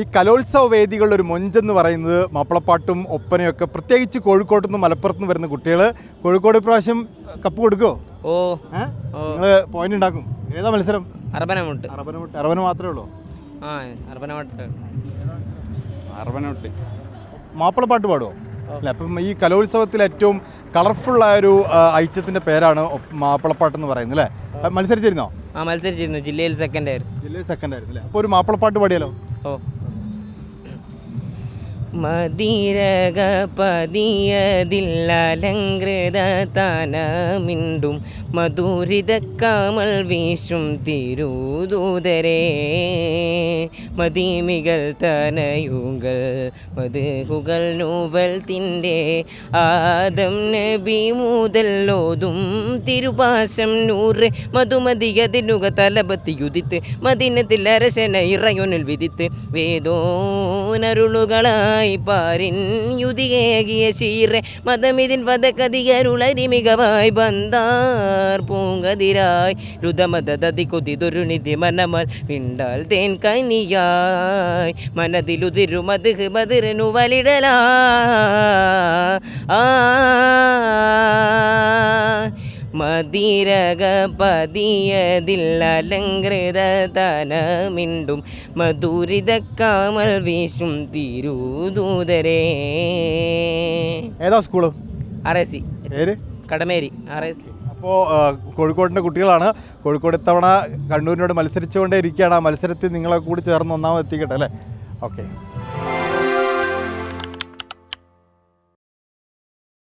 ഈ കലോത്സവ വേദികളുടെ ഒരു മൊഞ്ചെന്ന് പറയുന്നത് മാപ്പിളപ്പാട്ടും ഒപ്പനയൊക്കെ. പ്രത്യേകിച്ച് കോഴിക്കോട്ട് നിന്ന് മലപ്പുറത്ത് നിന്ന് വരുന്ന കുട്ടികൾ കോഴിക്കോട് പ്രാവശ്യം കപ്പ് കൊടുക്കുമോ ഓ. നിങ്ങൾ നിങ്ങൾ പോയിന്റ് ഉണ്ടാക്കും. ഏതാ മത്സരം? അർബനമുട്ട് അറബനമുട്ട്. അറബന മാത്രമേ ഉള്ളൂ? ആ അർബനമുട്ട് അറുപനോട്ട് മാപ്പിളപ്പാട്ട് പാടുമോ അല്ല അപ്പം ഈ കലോത്സവത്തിൽ ഏറ്റവും കളർഫുള്ളായ ഒരു ഐറ്റത്തിന്റെ പേരാണ് മാപ്പിളപ്പാട്ട് എന്ന് പറയുന്നത് അല്ലേ? മത്സരിച്ചിരുന്നോ? ആ മത്സരിച്ചിരുന്നു. ജില്ലയിൽ സെക്കൻഡ് ആയിരുന്നു. ജില്ലയിൽ സെക്കൻഡ് ആയിരുന്നു അല്ലേ? അപ്പോൾ ഒരു മാപ്പിളപ്പാട്ട് പാടിയാലോ? ഓ. മതിരക പതിയതില്ലലങ്കൃത തനമിണ്ടും മധുരിത കമൽ വീശും തിരുദൂതരേ. മതിമികൾ തനയുകൾ മധുകൾ നൂവൽ തിന്റെ ആദം നബി മുതലോതും തിരുപാശം നൂറ് മധുമതിയതിനുക തലപത്തിയുദിത്ത് മദിനത്തിൽ അരശന ഇറയൊനിൽ വിധിത്ത് വേദോനരുളുകളായി பாரின் யுதியேகிய சீரே மதமிதின் வதகதியருளறி மிகவாய் வந்தார். பூங்கதிராய் ருதமத ததி குதிதொரு நிதி மனமல் விண்டால் தேன் கனியாய். மனதிலுதிரு மதுகு மதுரு நுவலிடலா ஆ മതിരക തന തനമിണ്ടും മധുരിത കാമൽ വീശും തിരുദൂതരേ. ഏതാ school? R A C. Kadameri R A C. അപ്പോൾ കോഴിക്കോടിന്റെ കുട്ടികളാണ്. കോഴിക്കോട് ഇത്തവണ കണ്ണൂരിനോട് മത്സരിച്ചുകൊണ്ടേ ഇരിക്കുകയാണ് ആ മത്സരത്തിൽ നിങ്ങളെ കൂടി ചേർന്ന് ഒന്നാമത് എത്തിക്കട്ടെ അല്ലേ? ഓക്കെ.